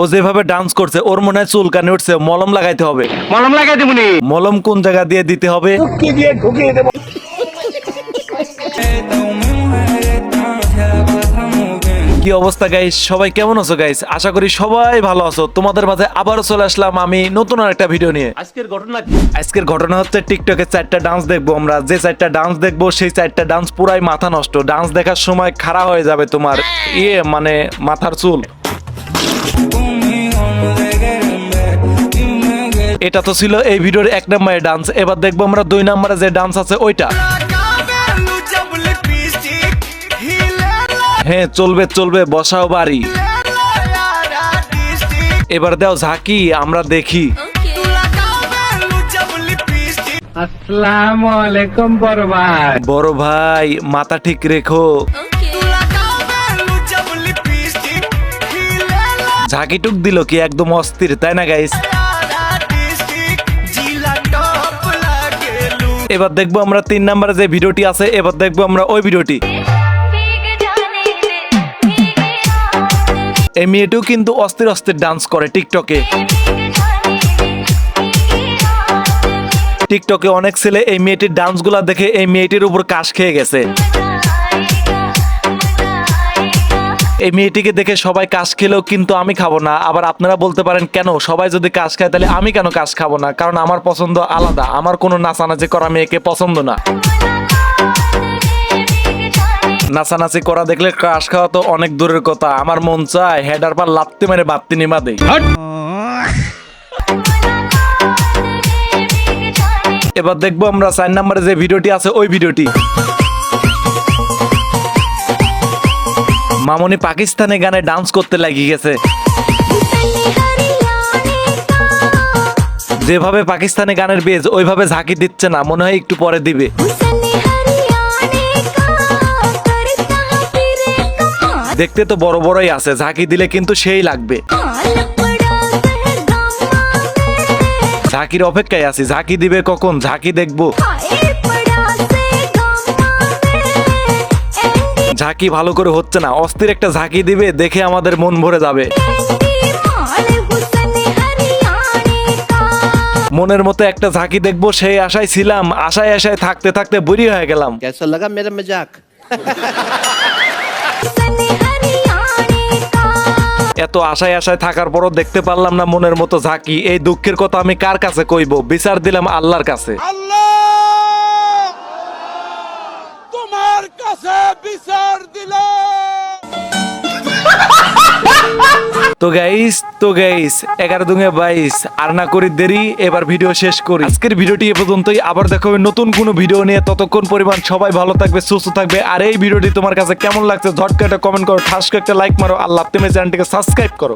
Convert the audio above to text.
ও যেভাবে ডান্স করছে ওর মনে হয় চুলকানি উঠছে মলম লাগাইতে হবে। মলম লাগাই দেবনি মলম কোন জায়গা দিয়ে দিতে হবে? কি অবস্থা গাইস সবাই কেমন আছো গাইস আশা করি সবাই ভালো আছো। তোমাদের মাঝে আবারও চলে আসলাম আমি নতুন আর একটা ভিডিও নিয়ে। আজকের ঘটনা কি? আজকের ঘটনা হচ্ছে টিকটকে চারটা ডান্স দেখব আমরা। যে চারটা ডান্স দেখব সেই চারটা ডান্স পুরাই মাথা নষ্ট। ডান্স দেখার সময় খাড়া হয়ে যাবে তোমার। ইয়ে মানে মাথার চুল। এটা তো ছিল এই ভিডিওর এক নম্বরের ডান্স এবার দেখব আমরা দুই নম্বরে যে ডান্স আছে ওইটা। হ্যাঁ চলবে চলবে বসাও বাড়ি। এবার দাও ঝাঁকি আমরা দেখি। বড় ভাই। বড় ভাই মাথা ঠিক রেখো। ঝাঁকি টুক দিল কি একদম অস্থির তাই না গাইস এবার দেখব আমরা তিন নম্বরে যে ভিডিওটি আছে, এবার দেখব আমরা ওই ভিডিওটি। এই মেয়েটিও কিন্তু অস্থির অস্থির ডান্স করে টিকটকে টিকটকে অনেক ছেলে এই মেয়েটির ডান্সগুলা দেখে এই মেয়েটির উপর কাশ খেয়ে গেছে। এই মেয়েটিকে দেখে সবাই কাশ খেলেও কিন্তু আমি খাব না। আবার আপনারা বলতে পারেন কেন? সবাই যদি কাশ খায় তাহলে আমি কেন কাশ খাব না? কারণ আমার পছন্দ আলাদা। আমার কোনো নাচানাচি করা মেয়েকে পছন্দ না। নাচানাচি করা দেখলে কাশ খাওয়া তো অনেক দূরের কথা। আমার মন চায় হেডার পর লাত্তি মেরে বাত্তি নিমা দেই। এবার দেখব আমরা চার নাম্বারে যে ভিডিওটি আছে ওই ভিডিওটি। মামনি পাকিস্তানে গানে ডান্স করতে লাগিয়ে গেছে। যেভাবে পাকিস্তানি গানের বেজ, ওইভাবে ঝাঁকি দিচ্ছে না, মনে হয় একটু পরে দিবে। দেখতে তো বড় বড়ই আছে, ঝাঁকি দিলে কিন্তু সেই লাগবে। ঝাঁকির অপেক্ষায় আছি, ঝাঁকি দিবে কখন? ঝাঁকি দেখব। ঝাঁকি ভালো করে হচ্ছে না অস্থির একটা ঝাঁকি দিবে দেখে আমাদের মন ভরে যাবে। মনের মতো একটা ঝাঁকি দেখব সেই আশায় ছিলাম আশায় আশায় থাকতে থাকতে বুড়ি হয়ে গেলাম। এত আশায় আশায় থাকার পরও দেখতে পারলাম না মনের মতো ঝাঁকি এই দুঃখের কথা আমি কার কাছে কইব? বিচার দিলাম আল্লাহর কাছে। বিচার তো গাইস তো গাইস এগারো দুঙে বাইশ, আর না করি দেরি, এবার ভিডিও শেষ করি। আজকের ভিডিওটি এ পর্যন্তই। আবার দেখা নতুন কোনো ভিডিও নিয়ে। ততক্ষণ পরিমাণ সবাই ভালো থাকবে, সুস্থ থাকবে। আর এই ভিডিওটি তোমার কাছে কেমন লাগছে, ঝটকা একটা কমেন্ট করো ঠাস একটা লাইক মারো, আর লাভ চ্যানেলটিকে সাবস্ক্রাইব করো।